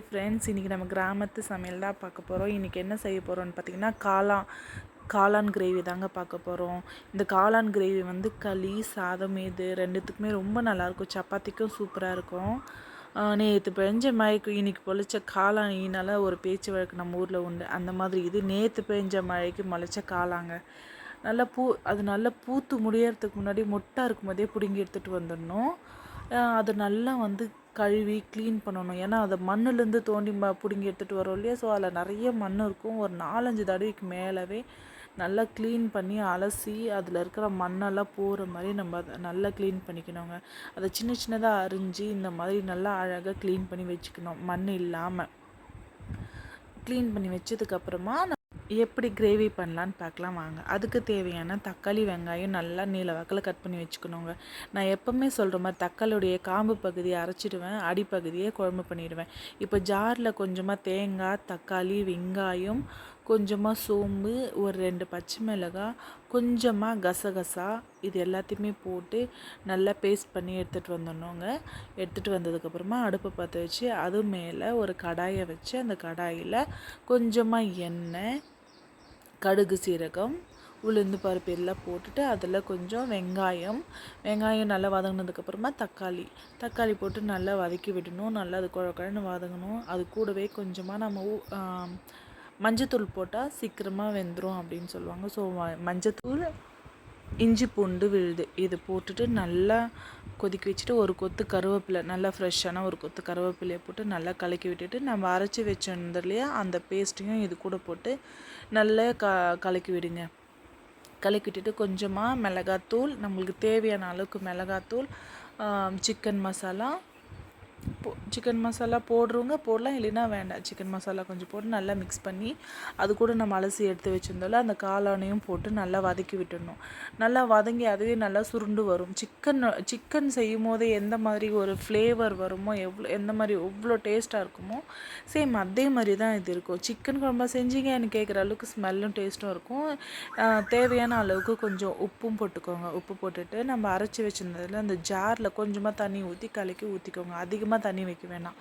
Friends இன்றைக்கி நம்ம கிராமத்து சமையல் தான் பார்க்க போகிறோம் இன்றைக்கி என்ன செய்ய போகிறோம்னு பார்த்தீங்கன்னா காளான் காளான் கிரேவி தாங்க பார்க்க போகிறோம் இந்த காளான் கிரேவி வந்து களி சாதம் இது ரெண்டுத்துக்குமே ரொம்ப நல்லாயிருக்கும். சப்பாத்திக்கும் சூப்பராக இருக்கும். நேற்று பெஞ்ச மழைக்கு இன்னைக்கு பொழிச்ச காளானினால் ஒரு பேச்சு வழக்கு நம்ம ஊரில் உண்டு. அந்த மாதிரி இது நேற்று பெஞ்ச மழைக்கு முளைச்ச காளாங்க. நல்லா பூ அது நல்லா பூத்து முடியறதுக்கு முன்னாடி மொட்டாக இருக்கும் போதே பிடுங்கி எடுத்துகிட்டு வந்துடணும். அது நல்லா வந்து கழுவி க்ளீன் பண்ணணும். ஏன்னா அதை மண்ணுலேருந்து தோண்டி ம பிடுங்கி எடுத்துகிட்டு வரோம் இல்லையா? ஸோ அதில் நிறைய மண் இருக்கும். ஒரு நாலஞ்சு தடவைக்கு மேலவே நல்லா க்ளீன் பண்ணி அலசி அதில் இருக்கிற மண்ணெல்லாம் போகிற மாதிரி நம்ம அதை நல்லா க்ளீன் பண்ணிக்கணுங்க. அதை சின்ன சின்னதாக அரிஞ்சு இந்த மாதிரி நல்லா அழகாக க்ளீன் பண்ணி வச்சுக்கணும். மண் இல்லாமல் க்ளீன் பண்ணி வச்சதுக்கப்புறமா எப்படி கிரேவி பண்ணலான்னு பார்க்கலாம் வாங்க. அதுக்கு தேவையான தக்காளி வெங்காயம் நல்லா நீல வாக்கில் கட் பண்ணி வச்சுக்கணுங்க. நான் எப்போவுமே சொல்கிற மாதிரி தக்காளியுடைய காம்பு பகுதியை அரைச்சிடுவேன் அடிப்பகுதியை குழம்பு பண்ணிடுவேன். இப்போ ஜாரில் கொஞ்சமாக தேங்காய் தக்காளி வெங்காயம் கொஞ்சமாக சோம்பு ஒரு ரெண்டு பச்சை மிளகாய் கொஞ்சமாக கசகசா இது எல்லாத்தையுமே போட்டு நல்லா பேஸ்ட் பண்ணி எடுத்துகிட்டு வந்துடணுங்க. எடுத்துகிட்டு வந்ததுக்கப்புறமா அடுப்பை பற்ற வச்சு அது மேலே ஒரு கடாயை வச்சு அந்த கடாயில் கொஞ்சமாக எண்ணெய் கடுகு சீரகம் உளுந்து பருப்பு எல்லாம் போட்டுட்டு அதில் கொஞ்சம் வெங்காயம். வெங்காயம் நல்லா வதங்கினதுக்கப்புறமா தக்காளி. தக்காளி போட்டு நல்லா வதக்கி விடணும். நல்லா அது குழக்கழன்னு வதங்கணும். அது கூடவே கொஞ்சமாக நம்ம மஞ்சத்தூள் போட்டால் சீக்கிரமாக வெந்துடும் அப்படின்னு சொல்லுவாங்க. ஸோ மஞ்சத்தூள் இஞ்சி பூண்டு விழுது. இது போட்டுட்டு நல்லா கொதிக்க வச்சுட்டு ஒரு கொத்து கருவேப்பிலை நல்லா ஃப்ரெஷ்ஷான ஒரு கொத்து கருவேப்பிலையை போட்டு நல்லா கலக்கி விட்டுட்டு நம்ம அரைச்சி வச்சிருந்தோம் இல்லையா அந்த பேஸ்ட்டையும் இது கூட போட்டு நல்லா க கலக்கி விடுங்க. கலக்கி விட்டுட்டு கொஞ்சமாக மிளகாத்தூள் நம்மளுக்கு தேவையான அளவுக்கு மிளகாத்தூள் சிக்கன் மசாலா போ சிக்கன் மசாலா போடுறவங்க போடலாம் இல்லைன்னா வேண்டாம். சிக்கன் மசாலா கொஞ்சம் போட்டு நல்லா மிக்ஸ் பண்ணி அது கூட நம்ம அலசி எடுத்து வச்சுருந்தோம்ல அந்த காளானையும் போட்டு நல்லா வதக்கி விட்டுடணும். நல்லா வதங்கி அதுவே நல்லா சுருண்டு வரும். சிக்கன் சிக்கன் செய்யும் போதே எந்த மாதிரி ஒரு ஃப்ளேவர் வருமோ எவ்வளோ எந்த மாதிரி எவ்வளோ டேஸ்ட்டாக இருக்குமோ சேம் அதே மாதிரி தான் இது இருக்கும். சிக்கன் குழம்பா செஞ்சீங்கன்னு கேட்குற அளவுக்கு ஸ்மெல்லும் டேஸ்ட்டும் இருக்கும். தேவையான அளவுக்கு கொஞ்சம் உப்பும் போட்டுக்கோங்க. உப்பு போட்டுட்டு நம்ம அரைச்சி வச்சுருந்ததில் அந்த ஜாரில் கொஞ்சமாக தண்ணி ஊற்றி கலக்கி ஊற்றிக்கோங்க அதிகமாக அதிகமாக தண்ணி வைக்க வேணாம்.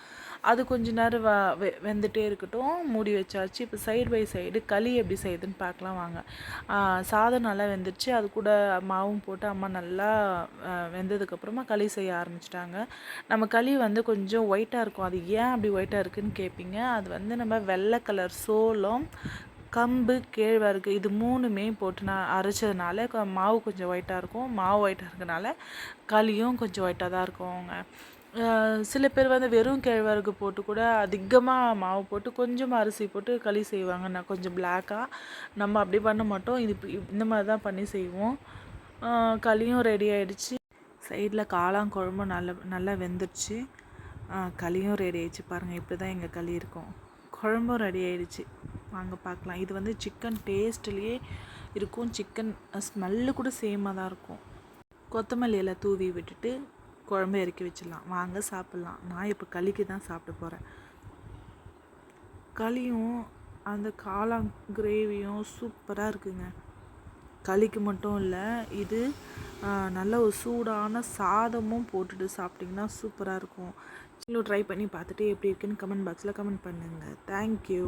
அது கொஞ்ச நேரம் வ வெ வெந்துகிட்டே இருக்கட்டும். மூடி வச்சாச்சு. இப்போ சைடு பை சைடு களி எப்படி செய்யுதுன்னு பார்க்கலாம் வாங்க. சாதம் நல்லா வெந்துருச்சு. அது கூட மாவும் போட்டு அம்மா நல்லா வெந்ததுக்கப்புறமா களி செய்ய ஆரம்பிச்சிட்டாங்க. நம்ம களி வந்து கொஞ்சம் ஒயிட்டாக இருக்கும். அது ஏன் அப்படி ஒயிட்டாக இருக்குதுன்னு கேட்பீங்க அது வந்து நம்ம வெள்ளை கலர் சோளம் கம்பு கேழ்வரகு இது மூணுமே போட்டு நான் அரைச்சதுனால மாவு கொஞ்சம் ஒயிட்டாக இருக்கும். மாவு ஒயிட்டாக இருக்கனால களியும் கொஞ்சம் ஒயிட்டாக தான் இருக்குங்க. சில பேர் வந்து வெறும் கேழ்வரகு போட்டு கூட அதிகமாக மாவு போட்டு கொஞ்சமாக அரிசி போட்டு களி செய்வாங்க. நான் கொஞ்சம் பிளாக்காக நம்ம அப்படி பண்ண மாட்டோம். இது இந்த மாதிரி தான் பண்ணி செய்வோம். களியும் ரெடி ஆகிடுச்சு சைடில் காளாங்குழம்பும் நல்லா நல்லா வெந்துடுச்சு. களியும் ரெடி ஆகிடுச்சு பாருங்கள் இப்படி தான் எங்கள் களி இருக்கும். குழம்பும் ரெடி ஆயிடுச்சு. வாங்க பார்க்கலாம். இது வந்து சிக்கன் டேஸ்ட்லேயே இருக்கும். சிக்கன் ஸ்மெல்லு கூட சேமாக தான் இருக்கும். கொத்தமல்லி எல்லாம் தூவி விட்டுட்டு குழம்பு இறக்கி வச்சிடலாம். வாங்க சாப்பிட்லாம். நான் இப்போ களிக்கு தான் சாப்பிட போகிறேன் களியும் அந்த காளான் கிரேவியும் சூப்பராக இருக்குங்க. களிக்கு மட்டும் இல்லை இது நல்ல ஒரு சூடான சாதமும் போட்டுட்டு சாப்பிட்டிங்கன்னா சூப்பராக இருக்கும். நீங்களும் ட்ரை பண்ணி பார்த்துட்டு எப்படி இருக்குன்னு கமெண்ட் பாக்ஸில் கமெண்ட் பண்ணுங்கள் தேங்க்யூ